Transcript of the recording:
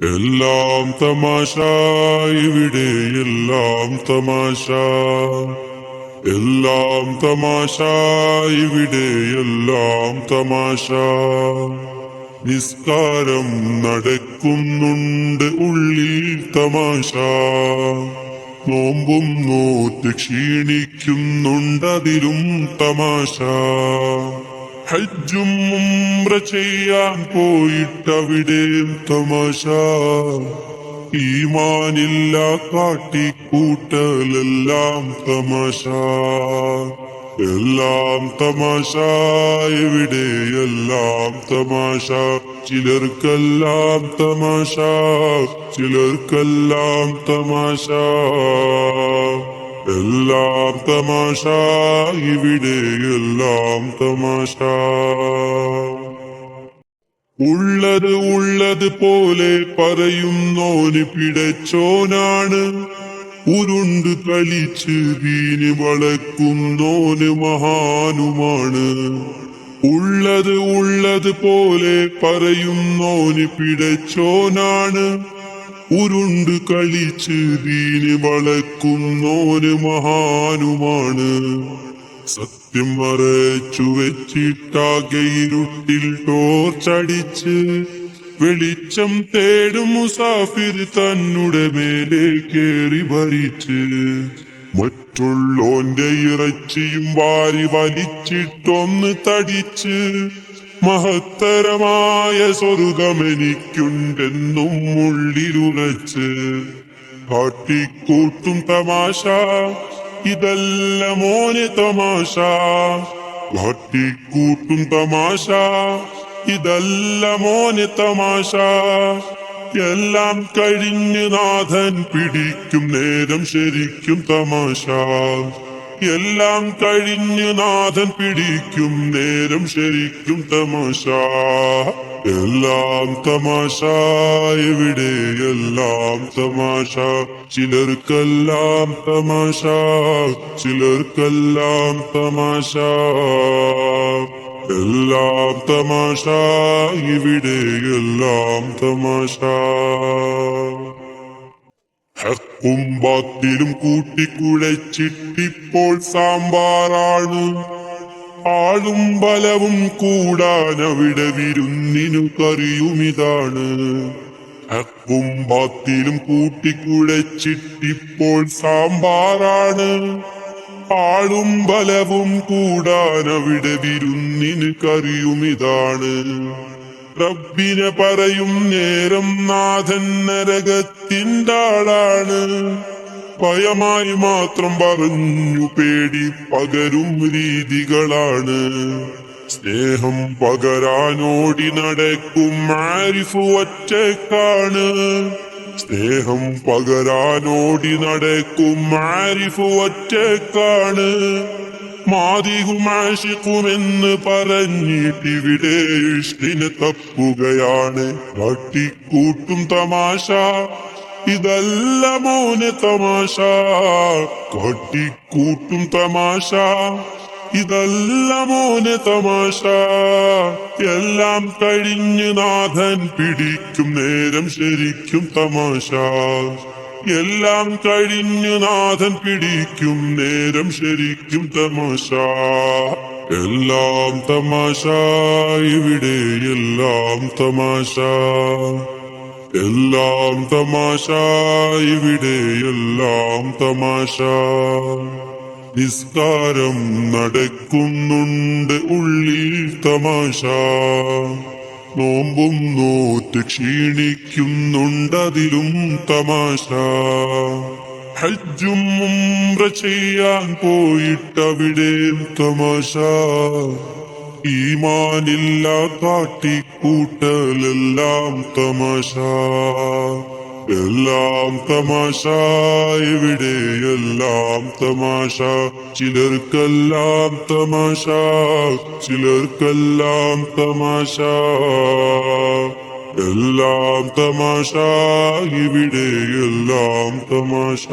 എല്ലാം തമാശ ഇവിടെ എല്ലാം തമാശ. എല്ലാം തമാശ ഇവിടെ എല്ലാം തമാശ. നിസ്കാരം നടക്കുന്നുണ്ട് ഉള്ളിൽ തമാശ. നോമ്പും നോറ്റ് ക്ഷീണിക്കുന്നുണ്ടതിലും തമാശ. ഹജ്ജും ഉംറ ചെയ്യാൻ പോയിട്ടവിടെ തമാശ. ഈമാനില്ല കാട്ടിക്കൂട്ടലെല്ലാം തമാശ. എല്ലാം തമാശ എവിടെ എല്ലാം തമാശ? ചിലർക്കെല്ലാം തമാശ ചിലർക്കെല്ലാം തമാശ. എല്ലാം തമാശ ഇവിടെ എല്ലാം തമാശ. ഉള്ളത് ഉള്ളത് പോലെ പറയുന്നോന് പിടച്ചോനാണ്. ഉരുണ്ട് കളിച്ച് വീന് വളക്കുന്നോന് മഹാനുമാണ്. ഉള്ളത് ഉള്ളത് പോലെ പറയുന്നോന് പിടച്ചോനാണ്. ഉരുണ്ട് കളിച്ച് ദീനി വളക്കുന്നോന് മഹാനുമാണ്. സത്യം മറച്ചു വെച്ചിട്ടാകെ ഇരുട്ടിൽ ടോർച്ചടിച്ച് വെളിച്ചം തേടും മുസാഫിർ തന്നുടെ മേലെ കേറി ഭരിച്ച്. മറ്റുള്ളോന്റെ ഇറച്ചിയും വാരി വലിച്ചിട്ടൊന്ന് തടിച്ച് മഹത്തരമായ സ്വർഗമെനിക്കുണ്ടെന്നും ഉള്ളിലുറച്ച് കാട്ടിക്കൂട്ടും തമാശ ഇതല്ല മോനെ തമാശ. കാട്ടിക്കൂട്ടും തമാശ ഇതല്ല മോനെ തമാശ. എല്ലാം കഴിഞ്ഞ് നാഥൻ പിടിക്കും നേരം ശരിക്കും തമാശ. എല്ലാം കഴിഞ്ഞ് നാഥൻ പിടിക്കും നേരം ശരിക്കും തമാശ. എല്ലാം തമാശ എവിടെ എല്ലാം തമാശ? ചിലർക്കെല്ലാം തമാശ ചിലർക്കെല്ലാം തമാശ. എല്ലാം തമാശ ഇവിടെ എല്ലാം തമാശ. ഹക്കും ബാത്തിലും കൂട്ടിക്കുഴച്ചിട്ടിപ്പോൾ സാമ്പാറാണ്. ആളും ബലവും കൂടാൻ അവിടെ വിരുന്നിനു കറിയുമിതാണ്. ഹക്കും ബാത്തിലും കൂട്ടിക്കുഴച്ചിട്ടിപ്പോൾ സാമ്പാറാണ്. ആളും ബലവും കൂടാൻ അവിടെ വിരുന്നിന് കറിയുമിതാണ്. റബ്ബിനെ പറയും നേരം നാഥൻ നരകത്തിന്റെ ആളാണ് ഭയമായി മാത്രം പറഞ്ഞു പേടി പകരും രീതികളാണ്. സ്നേഹം പകരാനോടി നടക്കും ആരിഫ് ഒറ്റക്കാണ്. സ്നേഹം പകരാനോടി നടക്കും ആരിഫ് ഒറ്റക്കാണ്. മാതികുമാശിക്കുമെന്ന് പറഞ്ഞിട്ടിവിടെ ഇഷ്ടിനെ തപ്പുകയാണ്. കാട്ടിക്കൂട്ടും തമാശ. ഇതല്ല മോനെ തമാശ. കട്ടിക്കൂട്ടും തമാശ. ഇതല്ല മോനെ തമാശ. എല്ലാം കഴിഞ്ഞ് നാഥൻ പിടിക്കും നേരം ശരിക്കും തമാശ. എല്ലാം കഴിഞ്ഞു നാഥൻ പിടിക്കും നേരം ശരിക്കും തമാശ. എല്ലാം തമാശ ഇവിടെ എല്ലാം തമാശ. എല്ലാം തമാശ ഇവിടെ എല്ലാം തമാശ. നിസ്കാരം നടക്കുന്നുണ്ട് ഉള്ളിൽ തമാശ. നോമ്പും നോറ്റ് ക്ഷീണിക്കുന്നുണ്ടതിലും തമാശ. ഹജ്ജും ഉംറ ചെയ്യാൻ പോയിട്ടവിടെ തമാശ. ഈമാനില്ല കാട്ടിക്കൂട്ടലെല്ലാം തമാശ. എല്ലാം തമാശ എവിടെ എല്ലാം തമാശ. ചിലർക്കെല്ലാം തമാശ ചിലർക്കെല്ലാം തമാശ. എല്ലാം തമാശ ഇവിടെ എല്ലാം തമാശ.